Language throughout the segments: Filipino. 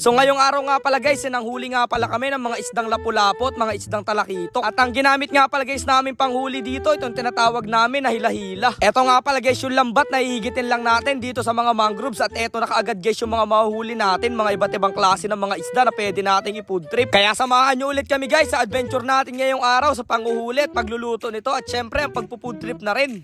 So ngayong araw nga pala guys, huli nga pala kami ng mga isdang lapu-lapo at mga isdang talakito. At ang ginamit nga pala guys namin panghuli dito, itong tinatawag namin na hila-hila. Eto nga pala guys yung lambat na hihigitin lang natin dito sa mga mangroves at eto na kaagad guys yung mga mahuhuli natin, mga iba't ibang klase ng mga isda na pwede nating i-food trip. Kaya samahan nyo ulit kami guys sa adventure natin ngayong araw sa panguhuli at pagluluto nito at syempre ang pagpo-food trip na rin.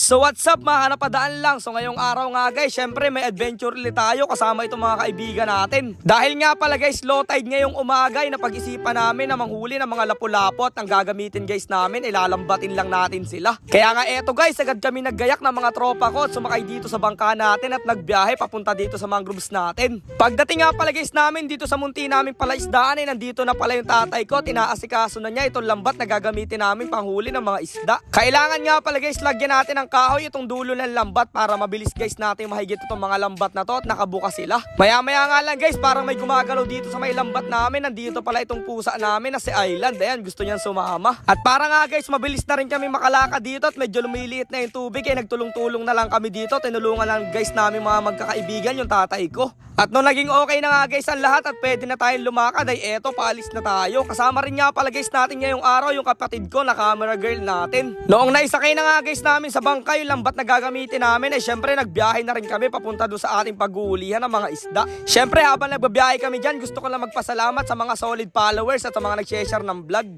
So what's up mga napadaan lang? So ngayong araw nga guys Syempre may adventure ulit tayo Kasama itong mga kaibigan natin. Dahil nga pala guys Low tide ngayong umaga ay Napag-isipan namin na manghuli ng mga lapu-lapo At ang gagamitin guys namin. Ilalambatin lang natin sila. Kaya nga eto guys Agad kami naggayak ng mga tropa ko At sumakay dito sa bangka natin At nagbiyahe papunta dito sa mangroves natin. Pagdating nga pala guys namin Dito sa munti namin pala isdaan ay Nandito na pala yung tatay ko Tinaasikaso na niya itong lambat na gagamitin namin Panghuli ng mga isda. Kailangan nga pala guys Lagyan natin ng kahoy itong dulo ng lambat para mabilis guys natin mahigit itong mga lambat na to at nakabuka sila. Maya maya nga lang guys parang may gumagalaw dito sa may lambat namin. Nandito pala itong pusa namin na si Island. Ayan gusto niyan sumama. At para nga guys mabilis na rin kami makalakad dito at medyo lumiliit na yung tubig kaya nagtulong-tulong na lang kami dito. Tinulungan lang guys namin mga magkakaibigan yung tatay ko. At nung naging okay na nga guys ang lahat at pwede na tayong lumakad ay eto paalis na tayo. Kasama rin nga pala guys natin ngayong araw yung kapatid ko na camera girl natin. Noong naisakay na nga guys namin sa bangka yung lambat na gagamitin namin ay syempre nagbiyahe na rin kami papunta doon sa ating paghuhulihan ng mga isda. Syempre habang nagbabiyahe kami dyan gusto ko lang magpasalamat sa mga solid followers at sa mga nag-share ng vlog.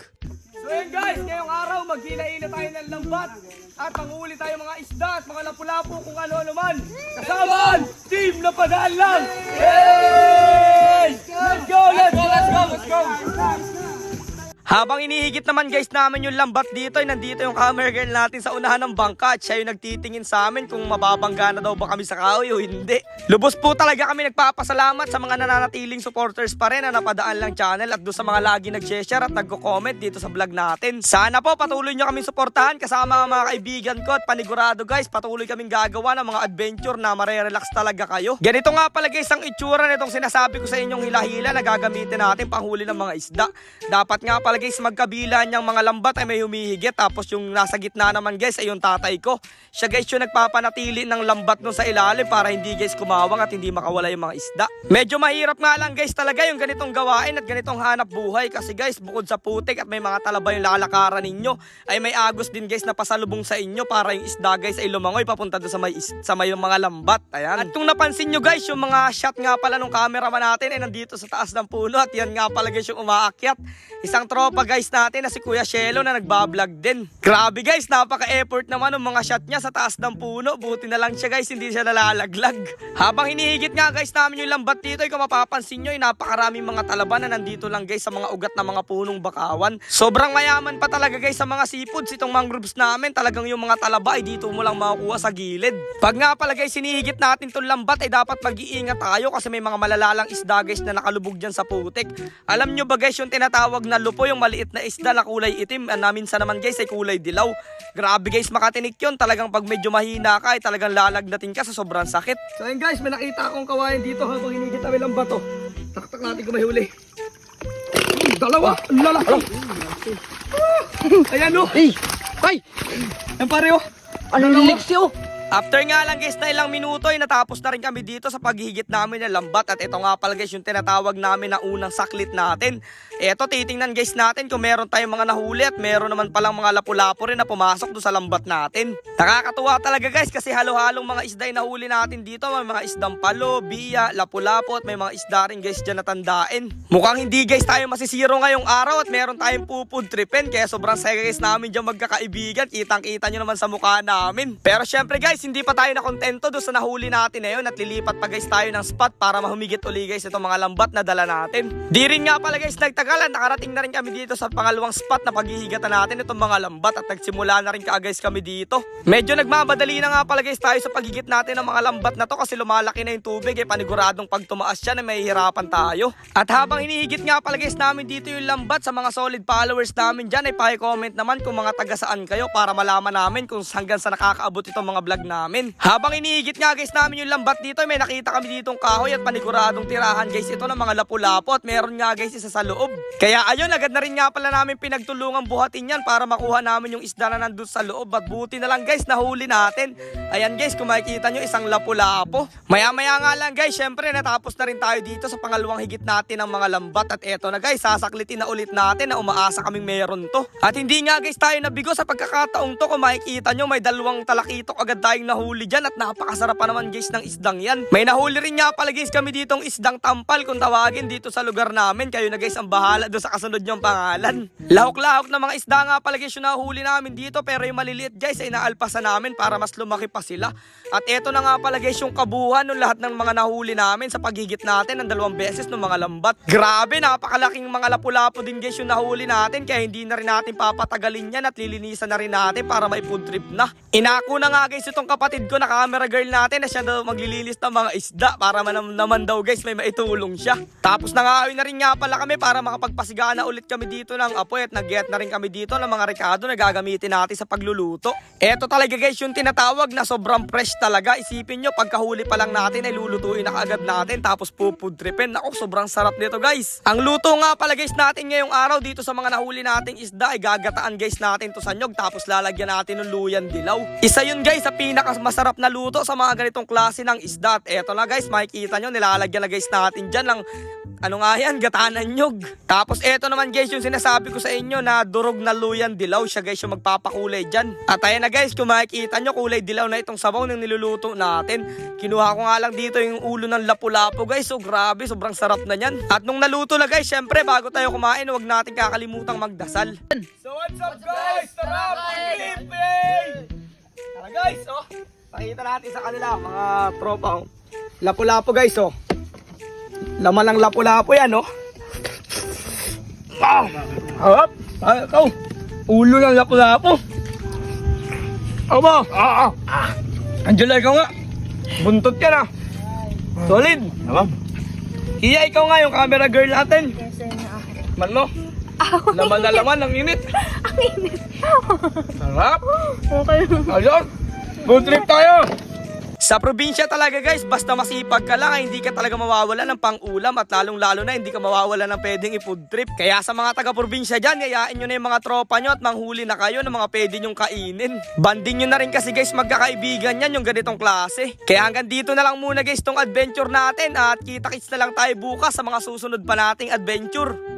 So yun guys, ngayong araw maghila-hila tayo ng lambat at panghuli tayo mga isda at mga lapu-lapu kung ano-ano man. Kasama ang team na padaan lang! Yay! Let's go, let's go, let's go, let's go! Habang inihigit naman guys namin yung lambat dito, ay nandito yung camera girl natin sa unahan ng bangka at siya yung nagtitingin sa amin kung mababangga na daw ba kami sa kahoy o hindi. Lubos po talaga kami nagpapasalamat sa mga nananatiling supporters pa rin na napadaan lang channel at doon sa mga lagi nag-share at nagko-comment dito sa vlog natin. Sana po patuloy nyo kami suportahan kasama ang mga kaibigan ko at panigurado guys, patuloy kaming gagawa ng mga adventure na marerelax talaga kayo. Ganito nga pala guys ang itsura nitong sinasabi ko sa inyong hila-hila na gagamitin natin panghuli ng mga isda. Dapat nga pala guys magkabila niyang mga lambat ay may humihigit tapos yung nasa gitna naman guys ay yung tatay ko. Siya guys yung nagpapanatili ng lambat no sa ilalim para hindi guys kumawang at hindi makawala yung mga isda. Medyo mahirap nga lang guys talaga yung ganitong gawain at ganitong hanap buhay kasi guys bukod sa putik at may mga talaba yung lalakaran ninyo ay may agos din guys na pasalubong sa inyo para yung isda guys ay lumangoy papunta doon sa may, sa may mga lambat. Ayan. At kung napansin nyo guys yung mga shot nga pala nung cameraman natin ay nandito sa taas ng puno at yan nga pala guys yung umaakyat. Isang tropa guys natin na si Kuya Shelo na nagbablog din. Grabe guys, napaka-effort naman ng mga shot niya sa taas ng puno. Buti na lang siya guys, hindi siya nalalaglag. Habang hinihigit nga guys namin yung lambat dito, kung mapapansin nyo, napakaraming mga talaba na nandito lang guys sa mga ugat na mga punong bakawan. Sobrang mayaman pa talaga guys sa mga seafoods itong mangroves namin. Talagang yung mga talaba ay dito mo lang makukuha sa gilid. Pag nga pala guys, hinihigit natin tong lambat ay dapat mag-iingat tayo kasi may mga malalalang isda guys na nakalubog dyan sa putik. Alam nyo ba guys yung tinatawag na lupo, yung maliit na isda na kulay itim. Ah, minsan naman guys ay kulay dilaw. Grabe guys, makatinik yun. Talagang pag medyo mahina ka ay talagang lalagnatin ka sa sobrang sakit. So ayun guys, may nakita akong kawain dito habang hinigit namin ang bato. Taktak natin kung may huli. Hmm, Dalawa! Ang lalaki! Ah! Ayan o! Ay! Ay! Yan pareho! Anong liliksi oh? After nga lang guys na ilang minuto ay natapos na rin kami dito sa paghihigit namin ng lambat at ito nga pala guys yung tinatawag namin na unang saklit natin. Eto titingnan guys natin kung meron tayong mga nahuli at meron naman palang mga lapu-lapo rin na pumasok doon sa lambat natin. Nakakatuwa talaga guys kasi halo-halong mga isda yung nahuli natin dito. May mga isdang palo, biya, lapu-lapo at may mga isda rin guys dyan na tandaan. Mukhang hindi guys tayo masisiro ngayong araw at meron tayong pupud tripen kaya sobrang saya guys namin dyan magkakaibigan. Kitang-kita nyo naman sa mukha namin. Pero syempre guys, hindi pa tayo nakontento doon sa nahuli natin ngayon at lilipat pa guys tayo ng spot para mahumigit uli guys itong mga lambat na dala natin. Di rin nga pala guys nagtagalan, nakarating na rin kami dito sa pangalawang spot na paghihigatan natin itong mga lambat at nagsimula na rin ka guys kami dito. Medyo nagmamadali na nga pala guys tayo sa paghigit natin ng mga lambat na to kasi lumalaki na yung tubig eh paniguradong pag tumaas siya na may hirapan tayo. At habang hinihigit nga pala guys namin dito yung lambat sa mga solid followers namin dyan ay paki-comment naman kung mga taga saan kayo para malaman namin kung hanggang sa nakakaabot itong mga vlog namin. Habang iniigit nga guys namin yung lambat dito, may nakita kami ditong kahoy at paniguradong tirahan guys ito ng mga lapu-lapo at meron nga guys isa sa loob. Kaya ayun, agad na rin nga pala namin pinagtulungan buhatin yan para makuha namin yung isda na nandun sa loob. At buti na lang guys, nahuli natin. Ayan guys, kung makikita nyo, isang lapu-lapo. Maya-maya nga lang guys, syempre natapos na rin tayo dito sa pangalawang higit natin ng mga lambat. At eto na guys, sasaklitin na ulit natin na umaasa kaming meron to. At hindi nga guys tayo nabigo sa pagkakataong to. Kung makikita nyo, may dalawang talakitok agad tayong nahuli dyan. At napakasarap pa naman guys ng isdang yan. May nahuli rin nga pala guys kami ditong isdang tampal kung tawagin dito sa lugar namin. Kayo na guys ang bahala doon sa kasunod nyong pangalan. Lahok-lahok na mga isda nga pala guys yung nahuli namin dito. Pero yung maliliit guys ay naalpasan namin para mas lumaki pa sila. At eto na nga pala guys yung kabuhan ng lahat ng mga nahuli namin sa pagigit natin ng dalawang beses ng mga lambat. Grabe, napakalaking mga lapu-lapo din guys yung nahuli natin. Kaya hindi na rin natin papatagalin yan at lilinisan na rin natin para may food trip na. Inako na nga guys itong kapatid ko na camera girl natin na siya daw maglilinis ng mga isda para man naman daw guys may maitulong siya. Tapos nangawin na rin nga pala kami para makapagpasigaan na ulit kami dito ng apoy at nag-get na rin kami dito ng mga rekado na gagamitin natin sa pagluluto. Eto talaga guys yung tinatawag na sobrang fresh talaga. Isipin nyo pagkahuli pa lang natin ay lulutuin na kaagad natin tapos pupud tripin. Ako sobrang sarap nito guys. Ang luto nga pala guys natin ngayong araw dito sa mga nahuli nating isda ay gagataan guys natin to sa nyog tapos lalagyan natin ng luyan dilaw. Isa yun guys sa pinaka masarap na luto sa mga ganitong klase ng isda. At eto na guys makikita nyo nilalagyan na guys natin dyan ng ano nga yan, gatanan nyog. Tapos eto naman guys yung sinasabi ko sa inyo na durog na luyan dilaw. Siya guys yung magpapakulay dyan. At ayan na guys, kung makikita nyo kulay dilaw na itong sabaw ng niluluto natin. Kinuha ko nga lang dito yung ulo ng lapu-lapo guys. So grabe, sobrang sarap na yan. At nung naluto na guys, syempre bago tayo kumain, huwag natin kakalimutang magdasal. So what's up guys? Pakita natin sa kanila, mga tropa. oh. Lapu-lapo guys, oh. Laman ng lapu-lapo yan, oh. Ah! Harap! Ah, ikaw! Ulo ng lapu-lapo! Aba! Ah, ah! Angela, ikaw nga! Buntot yan, ah! Solid! Tamam. Iya, ikaw nga yung camera girl natin. Man mo? Laman na laman, ang init. Ang init. Sarap! Okay. Ayos! Good trip tayo! Sa probinsya talaga guys, basta masipag ka lang, ay hindi ka talaga mawawala ng pang-ulam at lalong-lalo na hindi ka mawawala ng pwedeng i-food trip. Kaya sa mga taga-probinsya dyan, yayain nyo na yung mga tropa nyo at manghuli na kayo ng mga pwede nyong kainin. Banding nyo na rin kasi guys, magkakaibigan yan yung ganitong klase. Kaya hanggang dito na lang muna guys tong adventure natin at kita-kits na lang tayo bukas sa mga susunod pa nating adventure.